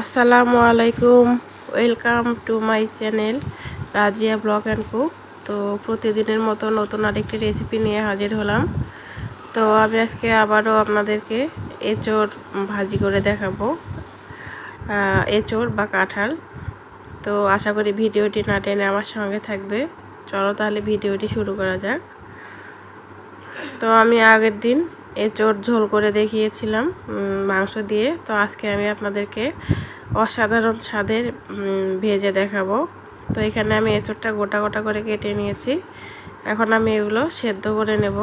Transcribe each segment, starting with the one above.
আসসালামু আলাইকুম, welcome to my channel Razia blog and cook. তো প্রতিদিনের মতো নতুন আরেকটি রেসিপি নিয়ে হাজির হলাম। তো আমি আজকে আবারও আপনাদেরকে এঁচোড় ভাজি করে দেখাবো। এঁচোড় বা কাঁঠাল। তো আশা করি ভিডিওটি না টেনে আমার সঙ্গে থাকবে। চলো তাহলে ভিডিওটি শুরু করা যাক। তো আমি আগের দিন এঁচোড় ঝোল করে দেখিয়েছিলাম মাংস দিয়ে। তো আজকে আমি আপনাদেরকে অসাধারণ স্বাদের ভেজে দেখাবো। তো এখানে আমি এঁচোড়টা গোটা গোটা করে কেটে নিয়েছি। এখন আমি এগুলো সেদ্ধ করে নেব।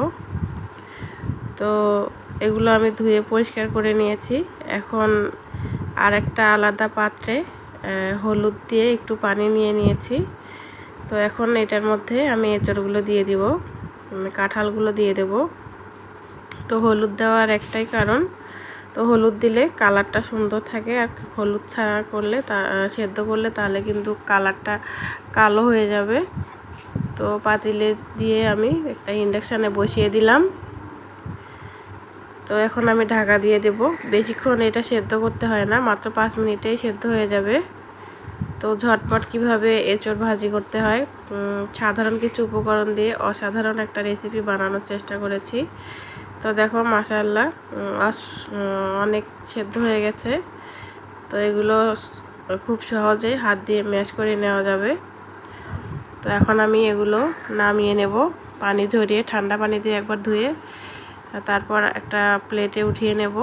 তো এগুলো আমি ধুয়ে পরিষ্কার করে নিয়েছি। এখন আর একটা আলাদা পাত্রে হলুদ দিয়ে একটু পানি নিয়ে নিয়েছি। তো এখন এটার মধ্যে আমি এঁচড়গুলো দিয়ে দিব কাঁঠালগুলো দিয়ে দেব। তো হলুদ দেওয়ার একটাই কারণ। তো হলুদ দিলে কালারটা সুন্দর থাকে আর হলুদ ছাড়া করলে তা, সেদ্ধ করলে তাহলে কিন্তু কালারটা কালো হয়ে যাবে। তো পাতিলে দিয়ে আমি একটা ইন্ডাকশানে বসিয়ে দিলাম। তো এখন আমি ঢাকা দিয়ে দেব। বেশিক্ষণ এটা সেদ্ধ করতে হয় না, মাত্র পাঁচ মিনিটেই সেদ্ধ হয়ে যাবে। তো ঝটপট কীভাবে এঁচড় ভাজি করতে হয়? সাধারণ কিছু উপকরণ দিয়ে অসাধারণ একটা রেসিপি বানানোর চেষ্টা করেছি। তো দেখো মাসাল্লাহ অনেক সেদ্ধ হয়ে গেছে। তো এগুলো খুব সহজে হাত দিয়ে ম্যাশ করে নেওয়া যাবে। তো এখন আমি এগুলো নামিয়ে নেব, পানি ঝরিয়ে, ঠান্ডা পানি দিয়ে একবার ধুয়ে, তারপর একটা প্লেটে উঠিয়ে নেব।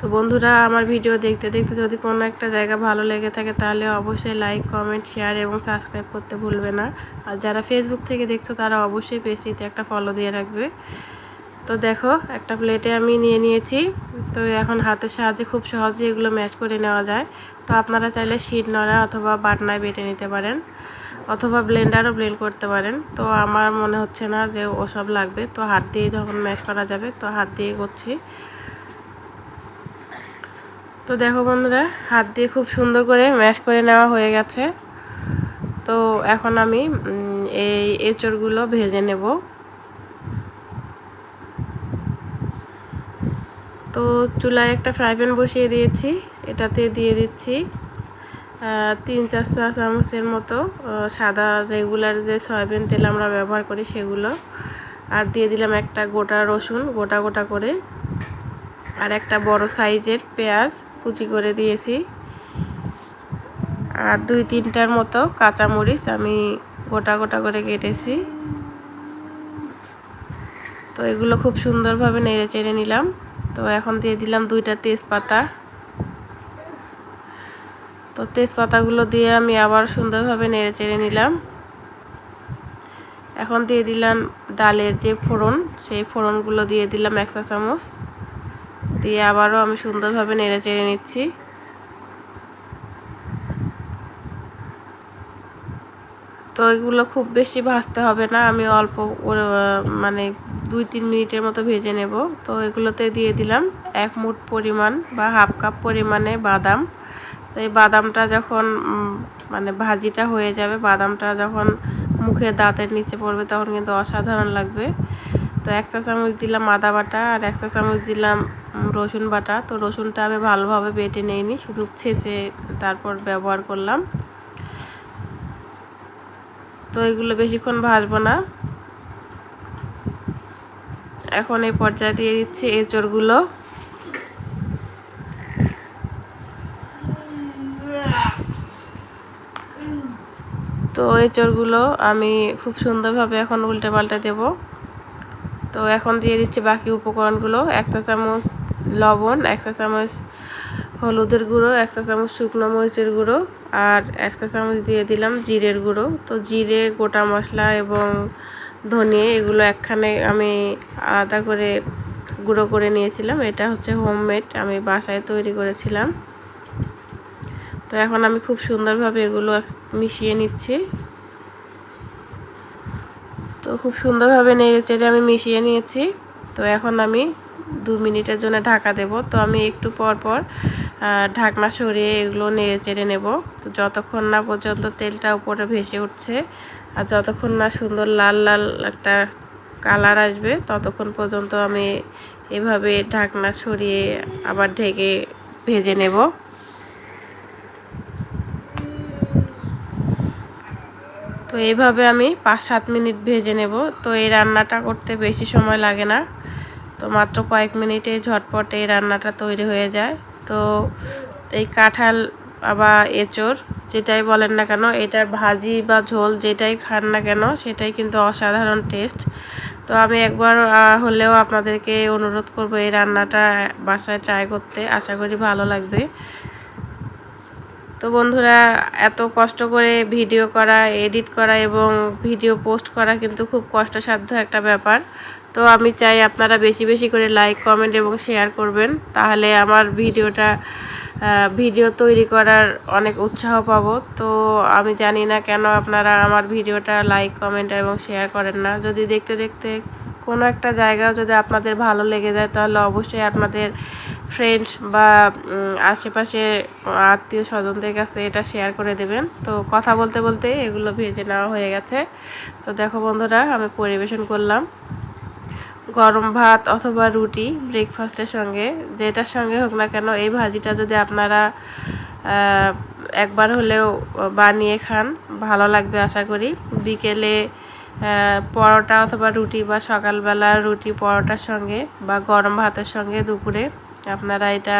তো বন্ধুরা, আমার ভিডিও দেখতে দেখতে যদি কোনো একটা জায়গা ভালো লেগে থাকে, তাহলে অবশ্যই লাইক কমেন্ট শেয়ার এবং সাবস্ক্রাইব করতে ভুলবে না। আর যারা ফেসবুক থেকে দেখছ, তারা অবশ্যই পেজটিতে একটা ফলো দিয়ে রাখবে। তো দেখো, একটা প্লেটে আমি নিয়ে নিয়েছি। তো এখন হাতের সাহায্যে খুব সহজে এগুলো ম্যাচ করে নেওয়া যায়। তো আপনারা চাইলে শিট নড়া অথবা বাটনায় বেটে নিতে পারেন অথবা ব্লেন্ডারও ব্লেন্ড করতে পারেন। তো আমার মনে হচ্ছে না যে ওসব লাগবে। তো হাত দিয়ে যখন ম্যাশ করা যাবে, তো হাত দিয়ে করছি। তো দেখো বন্ধুরা, হাত দিয়ে খুব সুন্দর করে ম্যাশ করে নেওয়া হয়ে গেছে। তো এখন আমি এই এঁচড়গুলো ভেজে নেব। তো চুলায় একটা ফ্রাই প্যান বসিয়ে দিয়েছি, এটাতে দিয়ে দিচ্ছি তিন চার চা চামচের মতো সাদা রেগুলার যে সয়াবিন তেল আমরা ব্যবহার করি সেগুলো। আর দিয়ে দিলাম একটা গোটা রসুন, গোটা গোটা করে। আর একটা বড় সাইজের পেঁয়াজ। কুচি করে দিয়েছি। আর দুই তিনটার মতো কাঁচামরিচ আমি গোটা গোটা করে কেটেছি। তো এগুলো খুব সুন্দরভাবে নেড়ে চেড়ে নিলাম। তো এখন দিয়ে দিলাম দুইটা তেজপাতা। তো তেজপাতাগুলো দিয়ে আমি আবার সুন্দরভাবে নেড়ে চেড়ে নিলাম। এখন দিয়ে দিলাম ডালের যে ফোড়ন, সেই ফোড়নগুলো দিয়ে দিলাম এক চা চামচ দিয়ে আবারও আমি সুন্দরভাবে নেড়ে চেড়ে নিচ্ছি। তো এগুলো খুব বেশি ভাজতে হবে না, আমি অল্প মানে দুই তিন মিনিটের মতো ভেজে নেব। তো এগুলোতে দিয়ে দিলাম এক মুঠ পরিমাণ বা হাফ কাপ পরিমাণে বাদাম। তো এই বাদামটা যখন মানে ভাজিটা হয়ে যাবে, বাদামটা যখন মুখে দাঁতের নিচে পড়বে তখন কিন্তু অসাধারণ লাগবে। তো এক চা চামচ দিলাম আদা বাটা আর এক চা চামচ দিলাম রসুন বাটা। তো রসুনটা আমি ভালোভাবে বেটে নিইনি, শুধু ছেঁচে তারপর ব্যবহার করলাম। তো এগুলো বেশিক্ষণ ভাজবো না। এখন এই পর্যায়ে দিয়ে দিচ্ছি এঁচড়গুলো। তো এঁচড়গুলো আমি খুব সুন্দরভাবে এখন উল্টে পাল্টে দেব। তো এখন দিয়ে দিচ্ছি বাকি উপকরণগুলো। একটা চামচ লবণ, একটা চামচ হলুদের গুঁড়ো, একটা চামচ শুকনো মরিচের গুঁড়ো আর একটা চামচ দিয়ে দিলাম জিরের গুঁড়ো। তো জিরে, গোটা মশলা এবং ধনিয়ে এগুলো একখানে আমি আলাদা করে গুঁড়ো করে নিয়েছিলাম। এটা হচ্ছে হোমমেড, আমি বাসায় তৈরি করেছিলাম। তো এখন আমি খুব সুন্দরভাবে এগুলো মিশিয়ে নিচ্ছি। তো খুব সুন্দরভাবে নেড়ে চেড়ে আমি মিশিয়ে নিয়েছি। তো এখন আমি দু মিনিটের জন্য ঢাকা দেব। তো আমি একটু পর পর ঢাকনা সরিয়ে এগুলো নেড়ে চেড়ে নেব। তো যতক্ষণ না পর্যন্ত তেলটা উপরে ভেসে উঠছে আর যতক্ষণ না সুন্দর লাল লাল একটা কালার আসবে, ততক্ষণ পর্যন্ত আমি এভাবে ঢাকনা সরিয়ে আবার ঢেকে ভেজে নেব। তো এইভাবে আমি পাঁচ সাত মিনিট ভেজে নেব। তো এই রান্নাটা করতে বেশি সময় লাগে না। তো মাত্র কয়েক মিনিটে ঝটপট এই রান্নাটা তৈরি হয়ে যায়। তো এই কাঁঠাল বা এঁচড় যেটাই বলেন না কেন এটার ভাজি বা ঝোল যেটাই খান না কেন, সেটাই কিন্তু অসাধারণ টেস্ট। তো আমি একবার হলেও আপনাদেরকে অনুরোধ করব এই রান্নাটা বাসায় ট্রাই করতে। আশা করি ভালো লাগবে। তো বন্ধুরা, এত কষ্ট করে ভিডিও করা এডিট করা এবং ভিডিও পোস্ট করা কিন্তু খুব কষ্টসাধ্য একটা ব্যাপার। তো আমি চাই আপনারা বেশি বেশি করে লাইক কমেন্ট এবং শেয়ার করবেন। তাহলে আমার ভিডিওটা ভিডিও তৈরি করার অনেক উৎসাহ পাবো। তো আমি জানি না কেন আপনারা আমার ভিডিওটা লাইক কমেন্ট এবং শেয়ার করেন না। যদি দেখতে দেখতে কোনো একটা জায়গাও যদি আপনাদের ভালো লেগে যায়, তাহলে অবশ্যই আপনাদের ফ্রেন্ডস বা আশেপাশে আত্মীয় স্বজনদের কাছে এটা শেয়ার করে দেবেন। তো কথা বলতে বলতে এগুলো ভেজে নেওয়া হয়ে গেছে। তো দেখো বন্ধুরা, আমি পরিবেশন করলাম। গরম ভাত অথবা রুটি ব্রেকফাস্টের সঙ্গে, যেটার সঙ্গে হোক না কেন, এই ভাজিটা যদি আপনারা একবার হলেও বানিয়ে খান, ভালো লাগবে আশা করি। বিকেলে পরোটা অথবা রুটি বা সকালবেলা রুটি পরোটার সঙ্গে বা গরম ভাতের সঙ্গে দুপুরে আপনারা এটা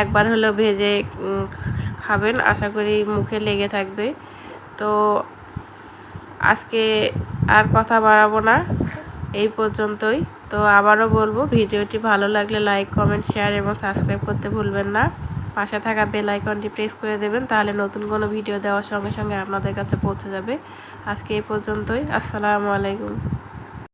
একবার হলেও ভেজে খাবেন। আশা করি মুখে লেগে থাকবে। তো আজকে আর কথা বাড়াবো না। এই পর্যন্তই। তো আবারও বলব, ভিডিওটি ভালো লাগলে লাইক কমেন্ট শেয়ার এবং সাবস্ক্রাইব করতে ভুলবেন না। পাশে থাকা বেল আইকনটি প্রেস করে দেবেন, তাহলে নতুন কোনো ভিডিও দেওয়ার সঙ্গে সঙ্গে আপনাদের কাছে পৌঁছে যাবে। আজকে এই পর্যন্তই। আসসালামু আলাইকুম।